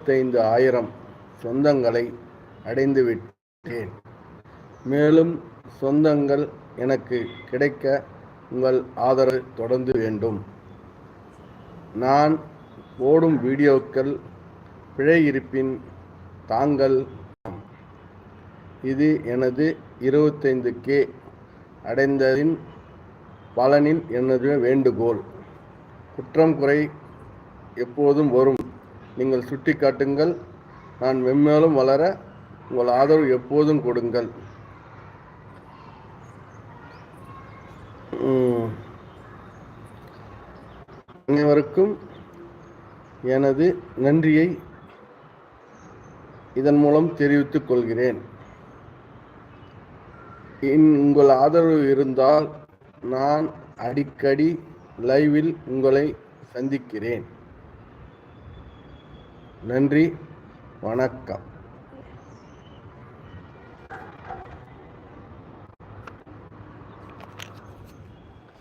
முப்பத்தைந்து ஆயிரம் சொந்தங்களை அடைந்துவிட்டேன் மேலும் சொந்தங்கள் எனக்கு கிடைக்க உங்கள் ஆதரவு தொடர்ந்து வேண்டும். நான் ஓடும் வீடியோக்கள் பிழை இருப்பின் தாங்கள் இது எனது இருபத்தைந்து கே அடைந்ததின் பலனில் எனது வேண்டுகோள். குற்றம் குறை எப்போதும் வரும். நீங்கள் சுட்டிக்காட்டுங்கள். நான் மென்மேலும் வளர உங்கள் ஆதரவு எப்போதும் கொடுங்கள். அனைவருக்கும் எனது நன்றியை இதன் மூலம் தெரிவித்துக் கொள்கிறேன். இன்- உங்கள் ஆதரவு இருந்தால் நான் அடிக்கடி லைவில் உங்களை சந்திக்கிறேன். நன்றி வணக்கம்.